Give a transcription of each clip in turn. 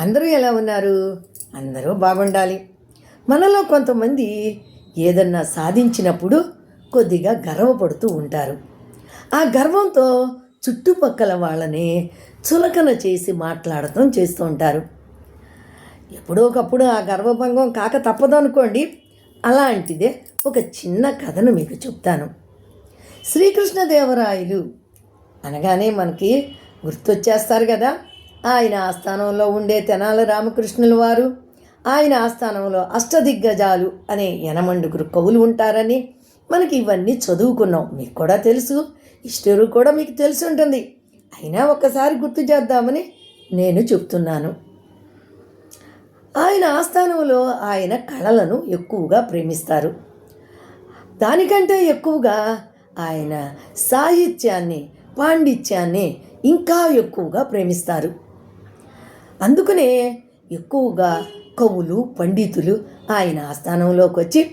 అందరూ ఎలా ఉన్నారు? అందరూ బాగుండాలి. మనలో కొంతమంది ఏదన్నా సాధించినప్పుడు కొద్దిగా గర్వపడుతూ ఉంటారు. ఆ గర్వంతో చుట్టుపక్కల వాళ్ళని చులకన చేసి మాట్లాడటం చేస్తూ ఉంటారు. ఎప్పుడో ఒకప్పుడు ఆ గర్వభంగం కాక తప్పదు అనుకోండి అలాంటిదే ఒక చిన్న కథను మీకు చెప్తాను. శ్రీకృష్ణదేవరాయలు అనగానే మనకి గుర్తొచ్చేస్తారు కదా. ఆయన ఆస్థానంలో ఉండే తెనాల రామకృష్ణుల వారు ఆయన ఆస్థానంలో అష్టదిగ్గజాలు అనే యనమండుగురు కవులు ఉంటారని మనకి ఇవన్నీ చదువుకున్నాం. మీకు కూడా తెలుసు. హిస్టరీ కూడా మీకు తెలిసి ఉంటుంది. అయినా ఒక్కసారి గుర్తు చేద్దామని నేను చెప్తున్నాను. ఆయన ఆస్థానంలో ఆయన కళలను ఎక్కువగా ప్రేమిస్తారు. దానికంటే ఎక్కువగా ఆయన సాహిత్యాన్ని పాండిత్యాన్ని ఇంకా ఎక్కువగా ప్రేమిస్తారు. అందుకనే ఎక్కువగా కవులు పండితులు ఆయన ఆస్థానంలోకి వచ్చి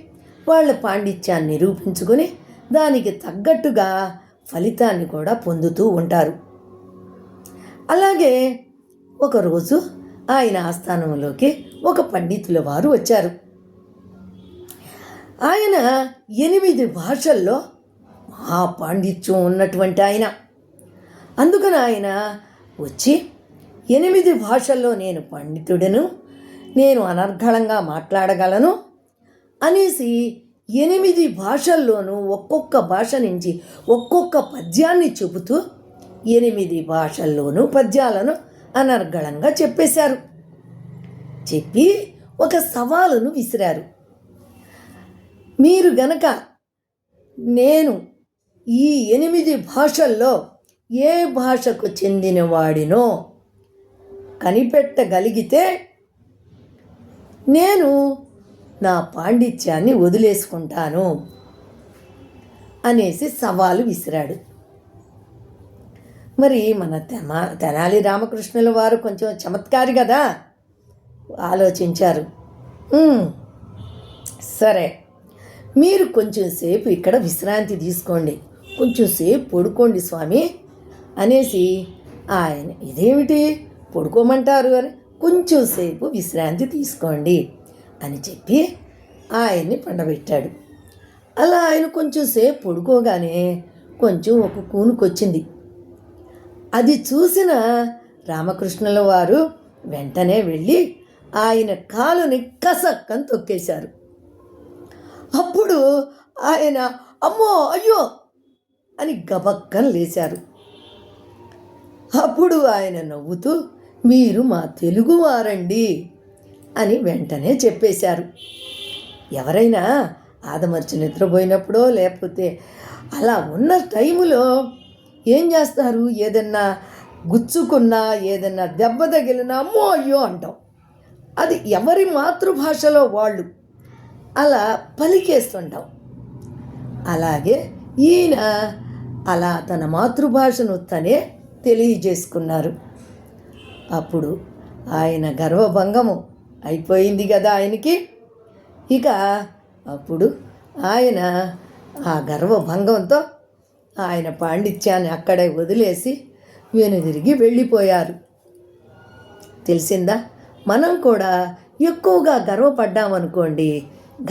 వాళ్ళ పాండిత్యాన్ని నిరూపించుకొని దానికి తగ్గట్టుగా ఫలితాన్ని కూడా పొందుతూ ఉంటారు. అలాగే ఒకరోజు ఆయన ఆస్థానంలోకి ఒక పండితుల వారు వచ్చారు. ఆయన ఎనిమిది భాషల్లో మహా పాండిత్యం ఉన్నటువంటి ఆయన. అందుకని ఆయన వచ్చి ఎనిమిది భాషల్లో నేను పండితుడను. నేను అనర్గళంగా మాట్లాడగలను. అనేసి ఎనిమిది భాషల్లోనూ ఒక్కొక్క భాష నుంచి ఒక్కొక్క పద్యాన్ని చెబుతూ ఎనిమిది భాషల్లోనూ పద్యాలను అనర్గళంగా చెప్పేశారు. చెప్పి ఒక సవాలును విసిరారు. మీరు గనక నేను ఈ ఎనిమిది భాషల్లో ఏ భాషకు చెందినవాడినో కనిపెట్టగలిగితే నేను నా పాండిత్యాన్ని వదిలేసుకుంటాను అనేసి సవాలు విసిరాడు. మరి మన తెమా తెనాలి రామకృష్ణుల వారు కొంచెం చమత్కారి కదా? ఆలోచించారు. సరే మీరు కొంచెం సేపు ఇక్కడ విశ్రాంతి తీసుకోండి. కొంచెం సేపు పడుకోండి స్వామి అనేసి ఆయన ఇదేమిటి? పడుకోమంటారు అని కొంచెం సేపు విశ్రాంతి తీసుకోండి అని చెప్పి ఆయన్ని పండబెట్టాడు. అలా ఆయన కొంచెం సేపు పడుకోగానే కొంచెం ఒక కూనుకొచ్చింది. అది చూసిన రామకృష్ణుల వారు వెంటనే వెళ్ళి ఆయన కాలుని కసక్కని తొక్కేశారు. అప్పుడు ఆయన అమ్మో అయ్యో అని గబక్కన లేచారు. అప్పుడు ఆయన నవ్వుతూ మీరు మా తెలుగువారండి అని వెంటనే చెప్పేశారు. ఎవరైనా ఆదమర్చి నిద్రపోయినప్పుడో లేకపోతే అలా ఉన్న టైములో ఏం చేస్తారు? ఏదన్నా గుచ్చుకున్నా ఏదన్నా దెబ్బ తగిలినా అమ్మో అయ్యో అంటాం. అది ఎవరి మాతృభాషలో వాళ్ళు అలా పలికేస్తుంటాం. అలాగే ఈయన అలా తన మాతృభాషను తనే తెలియజేసుకున్నారు. అప్పుడు ఆయన గర్వభంగము అయిపోయింది కదా ఆయనకి. ఇక అప్పుడు ఆయన ఆ గర్వభంగంతో ఆయన పాండిత్యాన్ని అక్కడే వదిలేసి వెనుదిరిగి వెళ్ళిపోయారు. తెలిసిందా? మనం కూడా ఎక్కువగా గర్వపడ్డామనుకోండి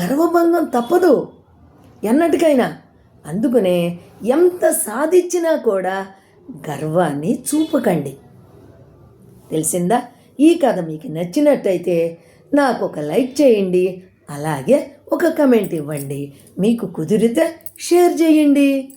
గర్వభంగం తప్పదు ఎన్నటికైనా. అందుకనే ఎంత సాధించినా కూడా గర్వాన్ని చూపకండి. తెలిసిందా? ఈ కథ మీకు నచ్చినట్టయితే నాకు ఒక లైక్ చేయండి అలాగే ఒక కమెంట్ ఇవ్వండి. మీకు కుదిరితే షేర్ చేయండి.